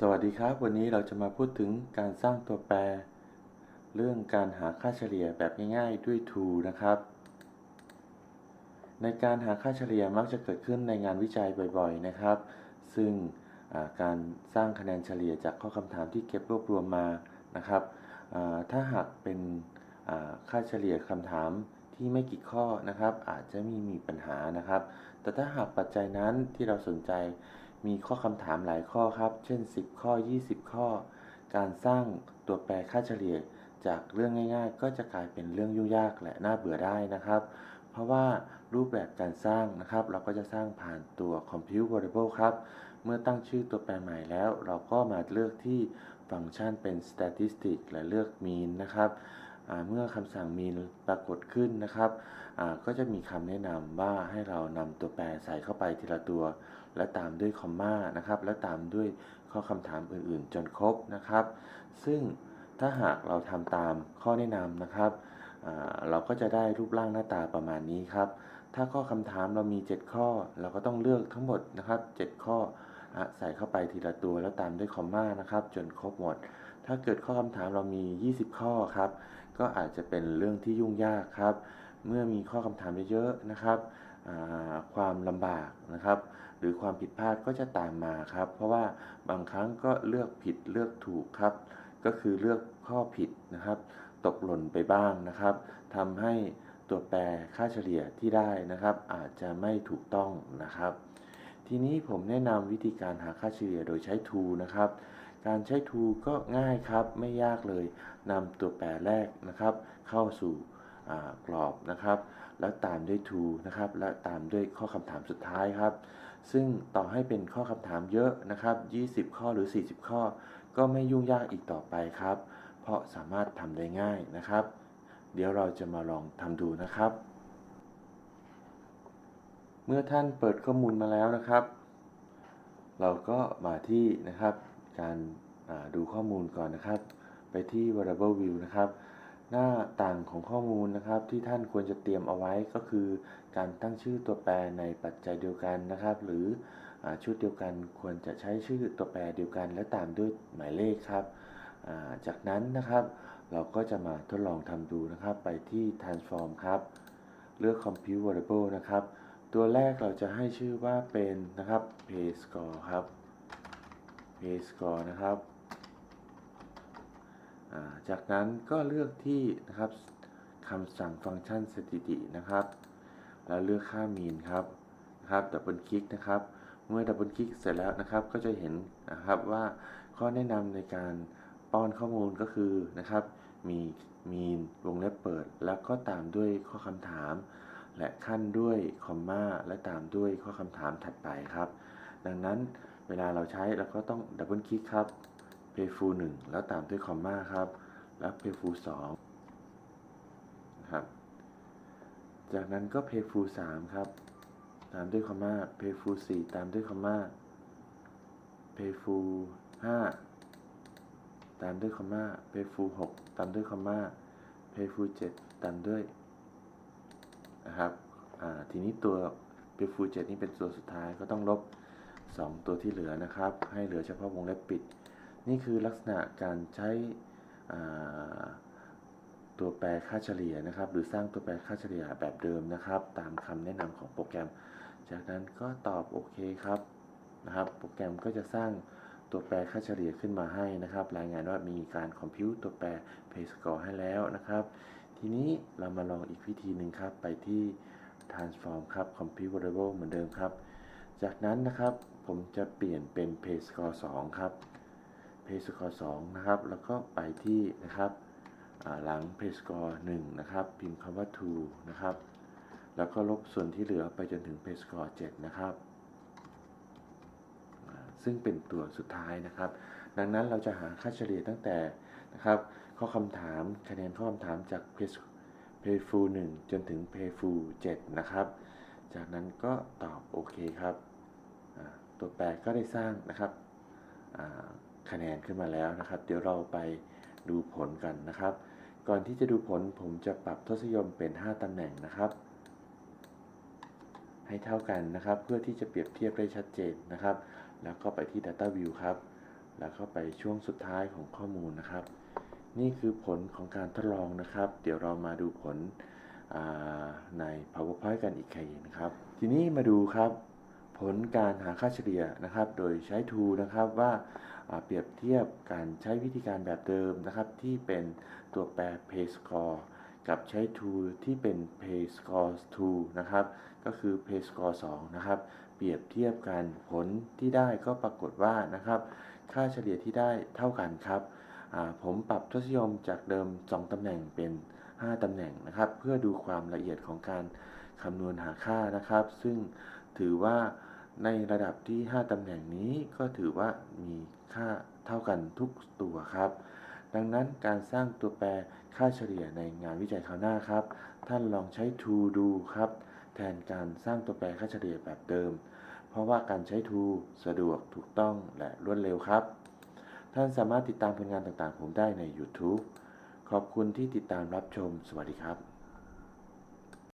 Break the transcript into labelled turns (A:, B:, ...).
A: สวัสดีครับ วันนี้เราจะมาพูดถึงการสร้างตัวแปร เรื่องการหาค่าเฉลี่ยแบบง่ายๆด้วย to นะครับ ในการหาค่าเฉลี่ยมักจะเกิดขึ้นในงานวิจัยบ่อยๆนะครับ ซึ่งการสร้างคะแนนเฉลี่ยจากข้อคำถามที่เก็บรวบรวมมานะครับถ้าหากเป็นค่าเฉลี่ยคำถามที่ไม่กี่ข้อนะครับ อาจจะมีมีปัญหานะครับ แต่ถ้าหากปัจจัยนั้นที่เราสนใจ มีข้อคำถามหลายข้อครับ เช่น 10 ข้อ 20 ข้อ การสร้างตัวแปรค่าเฉลี่ยจากเรื่องง่าย ๆ ก็จะกลายเป็นเรื่องยุ่งยากและน่าเบื่อได้นะครับ เพราะว่ารูปแบบการสร้างนะครับ เราก็จะสร้างผ่านตัว compute variable ครับ เมื่อตั้งชื่อตัวแปรใหม่แล้ว เราก็มาเลือกที่ฟังก์ชันเป็น statistic และเลือก mean นะครับเมื่อคำสั่ง mean ปรากฏขึ้นนะครับ ก็จะมีคำแนะนำว่าให้เรานำตัวแปรใส่เข้าไปทีละตัว และตามด้วยคอมมานะครับ และตามด้วยข้อคำถามอื่นๆ จนครบนะครับ ซึ่งถ้าหากเราทำตามข้อแนะนำนะครับ เราก็จะได้รูปร่างหน้าตาประมาณนี้ครับ ถ้าข้อคำถามเรามี 7 ข้อ เราก็ต้องเลือกทั้งหมดนะครับ 7 ข้ออใส่เข้าไปทีละตัวแล้วตามด้วยคอมมานะครับ จนครบหมด ถ้าเกิดข้อคำถามเรามี 20 ข้อครับ ก็อาจจะเป็นเรื่องที่ยุ่งยากครับ เมื่อมีข้อคำถามเยอะๆนะครับความลำบากนะครับ หรือความผิดพลาดก็จะตามมาครับ เพราะว่าบางครั้งก็เลือกผิดเลือกถูกครับ ก็คือเลือกข้อผิดนะครับ ตกหล่นไปบ้างนะครับทำให้ตัวแปรค่าเฉลี่ยที่ได้นะครับ อาจจะไม่ถูกต้องนะครับ ทีนี้ผมแนะนำวิธีการหาค่าเฉลี่ยโดยใช้ t o นะครับ การใช้ t o ก็ง่ายครับไม่ยากเลยนำตัวแปรแรกนะครับ เข้าสู่ กรอบนะครับ แล้วตามด้วย to นะครับ และตามด้วยข้อคำถามสุดท้ายครับ ซึ่งต่อให้เป็นข้อคำถามเยอะนะครับ 20 ข้อหรือ 40 ข้อ ก็ไม่ยุ่งยากอีกต่อไปครับ เพราะสามารถทำได้ง่ายนะครับ เดี๋ยวเราจะมาลองทำดูนะครับ เมื่อท่านเปิดข้อมูลมาแล้วนะครับ เราก็มาที่นะครับการดูข้อมูลก่อนนะครับ ไปที่ variable view นะครับ หน้าต่างของข้อมูลนะครับ ที่ท่านควรจะเตรียมเอาไว้ก็คือ การตั้งชื่อตัวแปรในปัจจัยเดียวกันนะครับ หรืออชุดเดียวกันควรจะใช้ชื่อตัวแปรเดียวกัน และตามด้วยหมายเลขครับจากนั้นนะครับ เราก็จะมาทดลองทำดูนะครับ ไปที่ transform ครับ เลือก compute variable นะครับ ตัวแรกเราจะให้ชื่อว่าเป็นนะครับ pay score ครับ pay score นะครับ จากนั้นก็เลือกที่นะครับคำสั่งฟังก์ชันสถิตินะครับ แล้วเลือกค่า mean ครับนะครับดับเบิลคลิกนะครับ เมื่อดับเบิลคลิกเสร็จแล้วนะครับ ก็จะเห็นนะครับว่าข้อแนะนำในการป้อนข้อมูลก็คือนะครับ มี mean วงเล็บเปิด แล้วก็ตามด้วยข้อคำถาม และขั้นด้วยคอมมาและตามด้วยข้อคำถามถัดไปครับ ดังนั้นเวลาเราใช้เราก็ต้องดับเบิลคลิกครับ payful 1 แล้วตามด้วยคอมมาครับ แล้ว payful 2นะครับ จากนั้นก็ payful 3 ครับ ตามด้วยคอมมา payful 4 ตามด้วยคอมมา payful 5 ตามด้วยคอมมา payful 6 ตามด้วยคอมมา payful 7 ตามด้วยนะครับทีนี้ตัว p f u 7นี่เป็นตัวสุดท้ายก็ต้องลบ 2 ตัวที่เหลือนะครับ ให้เหลือเฉพาะวงเล็บปิด นี่คือลักษณะการใช้ตัวแปรค่าเฉลี่ยนะครับ หรือสร้างตัวแปรค่าเฉลี่ยแบบเดิมนะครับ ตามคำแนะนำของโปรแกรม จากนั้นก็ตอบโอเคครับนะครับ โปรแกรมก็จะสร้างตัวแปรค่าเฉลี่ยขึ้นมาให้นะครับ รายงานว่ามีการคอมพิวต์ตัวแปร pay score ให้แล้วนะครับ ทีนี้เรามาลองอีกวิธีหนึ่งครับ ไปที่ transform ครับ compute variable เหมือนเดิมครับ จากนั้นนะครับผมจะเปลี่ยนเป็น pay score 2 ครับ pay score 2นะครับ แล้วก็ไปที่นะครับหลัง pay score 1นะครับ พิมพ์คำว่า to นะครับ แล้วก็ลบส่วนที่เหลือไปจนถึง pay score 7นะครับ ซึ่งเป็นตัวสุดท้ายนะครับ ดังนั้นเราจะหาค่าเฉลี่ยตั้งแต่นะครับ ข้อคำถามคะแนนข้อคำถามจาก payful 1จนถึง payful 7นะครับ จากนั้นก็ตอบโอเคครับ ตัวแปรก็ได้สร้างนะครับ คะแนนขึ้นมาแล้วนะครับ เดี๋ยวเราไปดูผลกันนะครับ ก่อนที่จะดูผลผมจะปรับทศนิยมเป็น 5ตำแหน่งนะครับ ให้เท่ากันนะครับ เพื่อที่จะเปรียบเทียบได้ชัดเจนนะครับ แล้วก็ไปที่ Data View ครับ แล้วก็ไปช่วงสุดท้ายของข้อมูลนะครับ นี่คือผลของการทดลองนะครับ เดี๋ยวเรามาดูผลใน PowerPoint กันอีกทีนะครับ ทีนี้มาดูครับ ผลการหาค่าเฉลี่ยนะครับ โดยใช้ to นะครับว่าเปรียบเทียบการใช้วิธีการแบบเดิมนะครับ ที่เป็นตัวแปร pay score กับใช้ to ที่เป็น pay score 2นะครับ ก็คือ pay score 2นะครับ เปรียบเทียบกันผลที่ได้ก็ปรากฏว่านะครับ ค่าเฉลี่ยที่ได้เท่ากันครับ ผมปรับทศนิยมจากเดิม 2 ตำแหน่งเป็น 5 ตำแหน่งนะครับ เพื่อดูความละเอียดของการคำนวณหาค่านะครับ ซึ่งถือว่า ในระดับที่ 5ตำแหน่งนี้ก็ถือว่ามีค่าเท่ากันทุกตัวครับ ดังนั้นการสร้างตัวแปรค่าเฉลี่ยในงานวิจัยคราวหน้าครับ ท่านลองใช้ tool ดูครับ แทนการสร้างตัวแปรค่าเฉลี่ยแบบเดิม เพราะว่าการใช้ to สะดวกถูกต้องและรวดเร็วครับ ท่านสามารถติดตามผลงานต่างๆ ผมได้ใน YouTube ขอบคุณที่ติดตามรับชม สวัสดีครับ